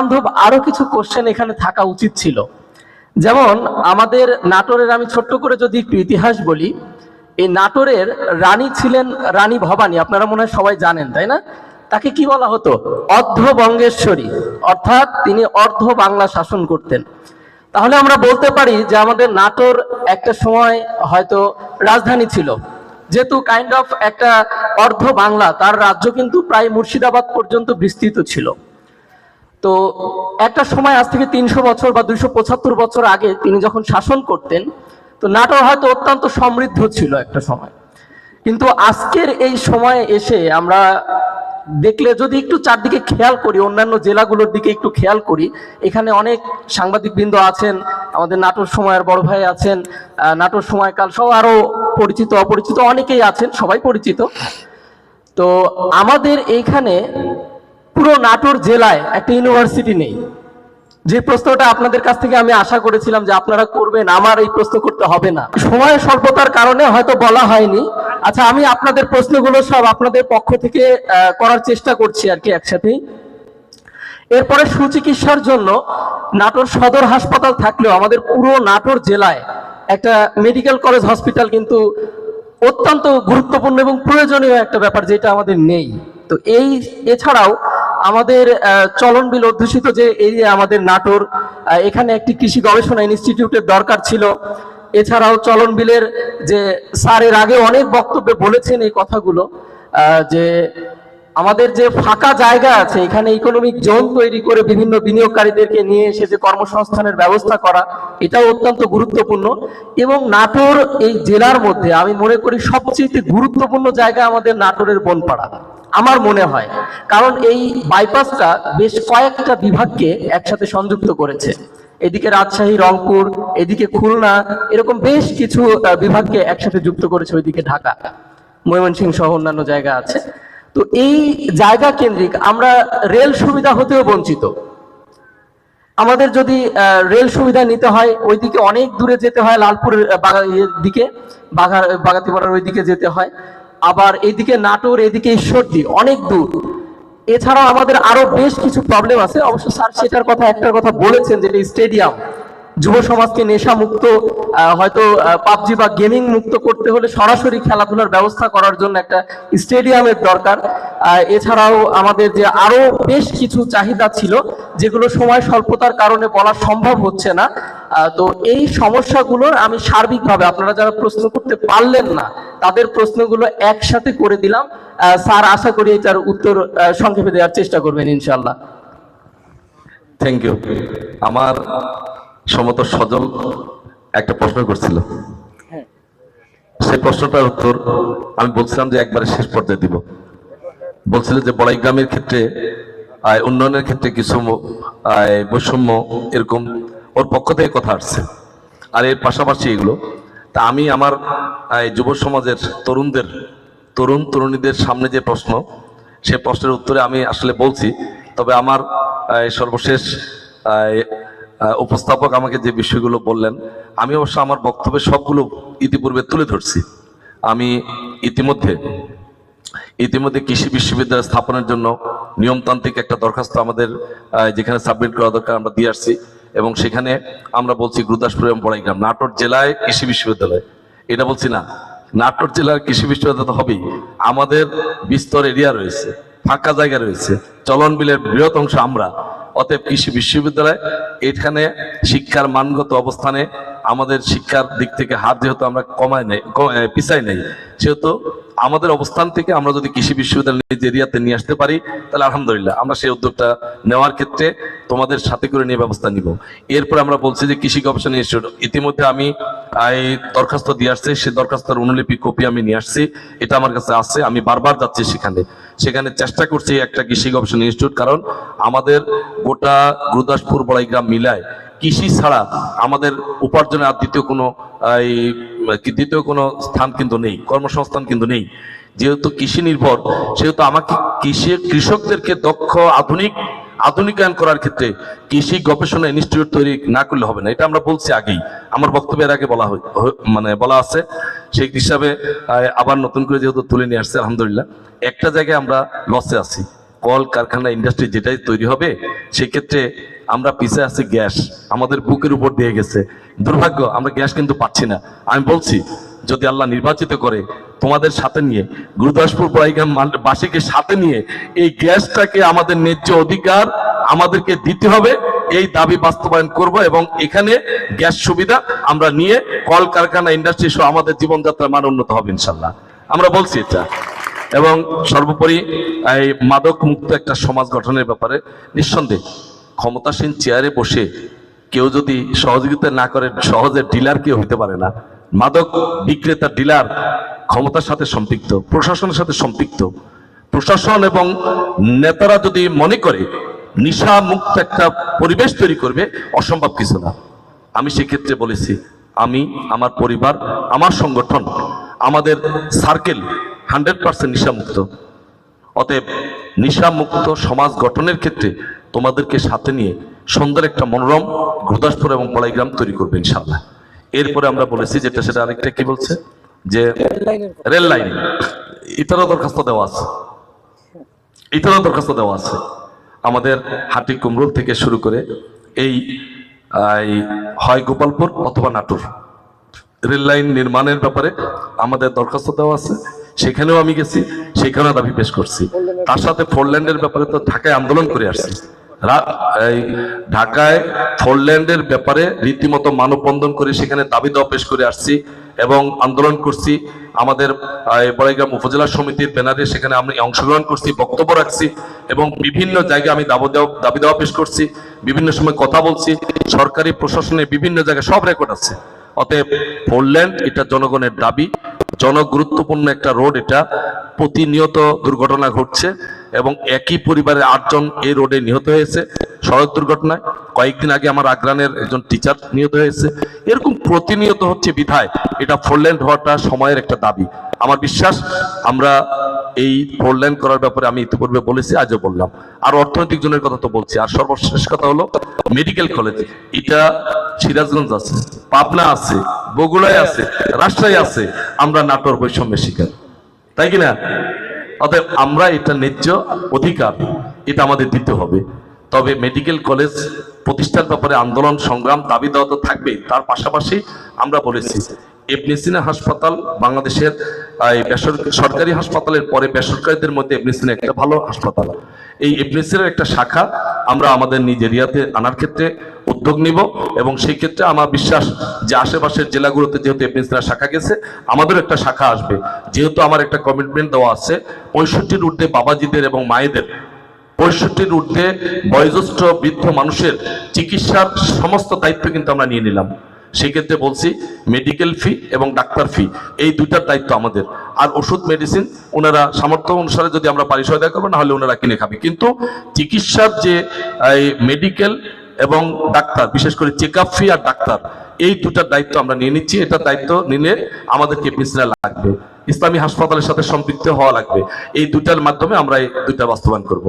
বান্ধব আরও কিছু কোশ্চেন এখানে থাকা উচিত ছিল। যেমন, আমাদের নাটোরের আমি ছোট্ট করে যদি একটু ইতিহাস বলি, এই নাটোরের রানী ছিলেন রানী ভবানী, আপনারা মনে হয় সবাই জানেন, তাই না? তাকে কি বলা হতো? অর্ধ বঙ্গেশ্বরী, অর্থাৎ তিনি অর্ধ বাংলা শাসন করতেন। তাহলে আমরা বলতে পারি যে আমাদের নাটোর একটা সময় হয়তো রাজধানী ছিল, যেহেতু কাইন্ড অফ একটা অর্ধ বাংলা, তার রাজ্য কিন্তু প্রায় মুর্শিদাবাদ পর্যন্ত বিস্তৃত ছিল। তো একটা সময় আজ থেকে তিনশো বছর বা দুইশো পঁচাত্তর বছর আগে তিনি যখন শাসন করতেন, তো নাটোর হয়তো অত্যন্ত সমৃদ্ধ ছিল একটা সময়। কিন্তু আজকের এই সময়ে এসে আমরা দেখলে যদি একটু চারদিকে খেয়াল করি, অন্যান্য জেলাগুলোর দিকে একটু খেয়াল করি, এখানে অনেক সাংবাদিক বৃন্দ আছেন, আমাদের নাটোর সময়ের বড় ভাই আছেন নাটোর সময়কাল সহ আরও পরিচিত, অপরিচিত অনেকেই আছেন, সবাই পরিচিত। তো আমাদের এইখানে পুরো নাটোর জেলায় একটা ইউনিভার্সিটি নেই। যে প্রশ্নটা আপনাদের কাছ থেকে আমি আশা করেছিলাম যে আপনারা করবেন, আমার এই প্রশ্ন করতে হবে না। সময় স্বল্পতার কারণে হয়তো বলা হয়নি। আচ্ছা আমি আপনাদের প্রশ্নগুলো সব আপনাদের পক্ষ থেকে করার চেষ্টা করছি আর কি একসাথেই। এরপরে সুচিকিৎসার জন্য নাটোর সদর হাসপাতাল থাকলেও আমাদের পুরো নাটোর জেলায় একটা মেডিকেল কলেজ হসপিটাল কিন্তু অত্যন্ত গুরুত্বপূর্ণ এবং প্রয়োজনীয় একটা ব্যাপার যেটা আমাদের নেই। তো এই, এছাড়াও আমাদের চলন চলনবিল অধ্যুষিত যে এরিয়া আমাদের নাটোর এখানে একটি কৃষি গবেষণা ইনস্টিটিউটের দরকার ছিল। এছাড়াও চলন বিলের যে স্যারের আগে অনেক বক্তব্যে বলেছেন এই কথাগুলো যে আমাদের যে ফাঁকা জায়গা আছে, এখানে ইকোনমিক জোন তৈরি করে বিভিন্ন বিনিয়োগকারীদেরকে নিয়ে এসে যে কর্মসংস্থানের ব্যবস্থা করা, এটাও অত্যন্ত গুরুত্বপূর্ণ। এবং নাটোর এই জেলার মধ্যে আমি মনে করি সবচেয়ে গুরুত্বপূর্ণ জায়গা আমাদের নাটোরের বনপাড়া, আমার মনে হয়। কারণ এই বাইপাসটা বেশ কয়েকটা বিভাগকে একসাথে সংযুক্ত করেছে। এদিকে রাজশাহী, রংপুর, এদিকে খুলনা, এরকম বেশ কিছু বিভাগকে একসাথে যুক্ত করেছে ওইদিকে ঢাকা। ময়মনসিংহ সহ অন্যান্য জায়গা আছে। তো এই জায়গা কেন্দ্রিক আমরা রেল সুবিধা হতেও বঞ্চিত। আমাদের যদি রেল সুবিধা নিতে হয়, ওইদিকে অনেক দূরে যেতে হয়, লালপুরের দিকে বাঘা, বাগাতিপাড়ার ওইদিকে যেতে হয়। আবার এইদিকে নাটোর, এদিকে ঈশ্বরদী, অনেক দূর। এছাড়াও আমাদের আরও বেশ কিছু প্রবলেম আছে। অবশ্য স্যার সেটার কথা, একটার কথা বলেছেন, যেটা স্টেডিয়াম যুব সমাজকে নেশা মুক্ত হয়তো পাবজি বা গেমিং মুক্ত করতে হলে সরাসরি খেলাধুলার ব্যবস্থা করার জন্য একটা স্টেডিয়ামের দরকার। এছাড়াও আমাদের যে আরও বেশ কিছু চাহিদা ছিল, যেগুলো সময় স্বল্পতার কারণে বলা সম্ভব হচ্ছে না। তো এই সমস্যাগুলোর আমি সার্বিকভাবে, আপনারা যারা প্রশ্ন করতে পারলেন না, তাদের প্রশ্নগুলো একসাথে করে দিলাম। স্যার, আশা করি এটার উত্তর সংক্ষেপে দেওয়ার চেষ্টা করবেন ইনশাল্লাহ থ্যাংক ইউ আমার সমত সজল একটা প্রশ্ন করছিল। সেই প্রশ্নটার উত্তর আমি বলছিলাম যে একবারে শেষ পর্যায়ে দিব। বলছিল যে বড়াই গ্রামের ক্ষেত্রে আয়, উন্নয়নের ক্ষেত্রে কিছু আয়, বৈষম্য এরকম ওর পক্ষ থেকে কথা আসছে। আর এর পাশাপাশি এগুলো। তা আমি আমার যুব সমাজের তরুণদের তরুণ তরুণীদের সামনে যে প্রশ্ন সে প্রশ্নের উত্তরে আমি আসলে বলছি। তবে আমার সর্বশেষ উপস্থাপক আমাকে যে বিষয়গুলো বললেন, আমি অবশ্য আমার বক্তব্যে সবগুলো ইতিপূর্বে তুলে ধরছি। আমি ইতিমধ্যে ইতিমধ্যে কৃষি বিশ্ববিদ্যালয় স্থাপনের জন্য নিয়মতান্ত্রিক একটা দরখাস্ত আমাদের যেখানে সাবমিট করা দরকার আমরা দিয়ে আসছি এবং সেখানে আমরা বলছি গুরুদাসপুর এবং বড়াইগ্রাম, নাটোর জেলায় কৃষি বিশ্ববিদ্যালয়। এটা বলছি না, নাটোর জেলার কৃষি বিশ্ববিদ্যালয় তো হবেই। আমাদের বিস্তর এরিয়া রয়েছে, ফাঁকা জায়গা রয়েছে, চলন বিলের বৃহৎ অংশ আমরা। অতএব কৃষি বিশ্ববিদ্যালয়, এখানে শিক্ষার মানগত অবস্থানে আমাদের শিক্ষার দিক থেকে হাত যেহেতু আমরা কমায় নেই পিছাই নেই, সেহেতু আমাদের অবস্থান থেকে আমরা যদি কৃষি বিশ্ববিদ্যালয় নিজ এরিয়াতে নিয়ে আসতে পারি, তাহলে আলহামদুলিল্লাহ আমরা সেই উদ্যোগটা নেওয়ার ক্ষেত্রে তোমাদের সাথে করে নিয়ে ব্যবস্থা নিব। এরপর আমরা বলছি যে কৃষি গবেষণা ইনস্টিটিউট, ইতিমধ্যে আমি দরখাস্ত দিয়ে আসছে সেই দরখাস্তের অনুলিপি কপি আমি নিয়ে আসছি, এটা আমার কাছে আছে, আমি বারবার যাচ্ছি সেখানে। সেখানে চেষ্টা করছি একটা কৃষি গবেষণা ইনস্টিটিউট, কারণ আমাদের গোটা গুরুদাসপুর বড়াইগ্রাম মিলায় কৃষি ছাড়া আমাদের উপার্জনের আর দ্বিতীয় কোনো দ্বিতীয় কোনো স্থান কিন্তু নেই, কর্মসংস্থান কিন্তু নেই। যেহেতু কৃষি নির্ভর, সেহেতু আমাকে কৃষি কৃষকদেরকে দক্ষ, আধুনিক আধুনিকায়ন করার ক্ষেত্রে কৃষি গবেষণা ইনস্টিটিউট তৈরি না করলে হবে না। এটা আমরা বলছি আগেই। আমার বক্তব্যের আগে বলা মানে বলা আছে, সেই হিসাবে আবার নতুন করে যেহেতু তুলে নিয়ে আসছে, আলহামদুলিল্লাহ। একটা জায়গায় আমরা লসে আছি। কল, কারখানা ইন্ডাস্ট্রি যেটাই তৈরি হবে, সেক্ষেত্রে আমরা পিছিয়ে আছি গ্যাস। আমাদের বুকের উপর দিয়ে গেছে। দুর্ভাগ্য, আমরা গ্যাস কিন্তু পাচ্ছি না। আমি বলছি, যদি আল্লাহ নির্বাচিত করে তোমাদের সাথে নিয়ে, গুরুদাসপুর বড়াইগ্রাম মান- বাসীকে সাথে নিয়ে এই গ্যাসটাকে আমাদের ন্যায্য অধিকার আমাদেরকে দিতে হবে, এই দাবি বাস্তবায়ন করব এবং এখানে গ্যাস সুবিধা আমরা নিয়ে কল কারখানা ইন্ডাস্ট্রি সহ আমাদের জীবনযাত্রার মান উন্নত হবে ইনশাল্লাহ। আমরা বলছি এটা। এবং সর্বোপরি এই মাদক মুক্ত একটা সমাজ গঠনের ব্যাপারে নিঃসন্দেহ ক্ষমতাসীন চেয়ারে বসে কেউ যদি সহযোগিতা না করে, সহজে ডিলার কেউ হতে পারে না। মাদক বিক্রেতা ডিলার ক্ষমতার সাথে সম্পৃক্ত, প্রশাসনের সাথে সম্পৃক্ত, প্রশাসন এবং নেতারা যদি মনে করে নিশা মুক্ত একটা পরিবেশ তৈরি করবে, অসম্ভব কিছু না। আমি সেক্ষেত্রে বলেছি, আমি, আমার পরিবার, আমার সংগঠন, আমাদের সার্কেল হান্ড্রেড পার্সেন্ট নিশামুক্ত। অতএব নিশামুক্ত সমাজ গঠনের ক্ষেত্রে তোমাদেরকে সাথে নিয়ে সুন্দর একটা মনোরম গুরদাসপুর এবং বড়াইগ্রাম তৈরি করবে ইনশাল্লাহ এরপরে আমরা বলেছি যেটা সেটা আরেকটা কি বলছে? যে রেল লাইন এটারও দরখাস্ত দেওয়া আছে। এটারও দরখাস্ত দেওয়া আছে। আমাদের হাটি কুমরুল থেকে শুরু করে এই হয় গোপালপুর অথবা নাটোর। রেল লাইন নির্মাণের ব্যাপারে আমাদের দরখাস্ত দেওয়া আছে। সেখানেও আমি গেছি সেখানেও দাবি পেশ করছি। তার সাথে ফোরল্যান্ডের ব্যাপারে তো ঢাকায় আন্দোলন করে আসছি। এই ঢাকায় ফোরল্যান্ডের ব্যাপারে রীতিমতো মানববন্ধন করে সেখানে দাবি দেওয়া পেশ করে আসছি। এবং আন্দোলন করছি। আমাদের বড়াইগ্রাম উপজেলা সমিতির ব্যানারে সেখানে আমি অংশগ্রহণ করছি, বক্তব্য রাখছি এবং বিভিন্ন জায়গায় আমি দাবি দেওয়া পেশ করছি, বিভিন্ন সময় কথা বলছি। সরকারি প্রশাসনে বিভিন্ন জায়গায় সব রেকর্ড আছে। অতএব ফোরল্যান্ড এটা জনগণের দাবি। জনগুরুত্বপূর্ণ একটা রোড এটা প্রতিনিয়ত দুর্ঘটনা ঘটছে। এবং একই পরিবারের আটজন এই রোডে নিহত হয়েছে। সড়ক দুর্ঘটনায় কয়েকদিন আগে আমার আগ্রানের একজন টিচার নিহত হয়েছে। এরকম প্রতিনিয়ত হচ্ছে বিধায় এটা ফোরল্যান্ড হওয়াটা সময়ের একটা দাবি। আমার বিশ্বাস, আমরা এই ফোরল্যান্ড করার ব্যাপারে আমি ইতিপূর্বে বলেছি, আজও বললাম। আর অর্থনৈতিক জনের কথা তো বলছি। আর সর্বশেষ কথা হলো মেডিকেল কলেজ এটা সিরাজগঞ্জ আছে, পাবনা আছে, বগুড়ায় আছে, রাজশাহী আছে, আমরা নাটোর বৈষম্যের শিকার। তাই কিনা অতএব আমরা এটা ন্যায্য অধিকার, এটা আমাদের দিতে হবে। তবে মেডিকেল কলেজ প্রতিষ্ঠার ব্যাপারে আন্দোলন, সংগ্রাম দাবি দেওয়া তো থাকবেই। তার পাশাপাশি আমরা বলেছি ইবনে সিনা হাসপাতাল বাংলাদেশের সরকারি হাসপাতালের পরে বেসরকারিদের মধ্যে ইবনে সিনা একটা ভালো হাসপাতাল। এই ইবনে সিনার একটা শাখা আমরা আমাদের নিজ এরিয়াতে আনার ক্ষেত্রে উদ্যোগ নিব এবং সেই ক্ষেত্রে আমার বিশ্বাস যে আশেপাশের জেলাগুলোতে যেহেতু ইবনে সিনা শাখা গেছে, আমাদের একটা শাখা আসবে। যেহেতু আমার একটা কমিটমেন্ট দেওয়া আছে, পঁয়ষট্টির ঊর্ধ্বে বাবাজিদের এবং মায়েদের, পঁয়ষট্টির ঊর্ধ্বে বয়োজ্যেষ্ঠ বৃদ্ধ মানুষের চিকিৎসার সমস্ত দায়িত্ব কিন্তু আমরা নিয়ে নিলাম। সেক্ষেত্রে বলছি মেডিকেল ফি এবং ডাক্তার ফি এই দুইটার দায়িত্ব আমাদের। আর ওষুধ মেডিসিন ওনারা সামর্থ্য অনুসারে যদি আমরা পারি করব না হলে ওনারা কিনে খাবে। কিন্তু চিকিৎসার যে মেডিকেল এবং ডাক্তার, বিশেষ করে চেক ফি আর ডাক্তার, এই দুটার দায়িত্ব আমরা নিয়ে নিচ্ছি। এটার দায়িত্ব নিলে আমাদেরকে মিশ্রা লাগবে। ইসলামী হাসপাতালের সাথে সম্পৃক্ত হওয়া লাগবে। এই দুটার মাধ্যমে আমরা এই দুইটা বাস্তবায়ন করব।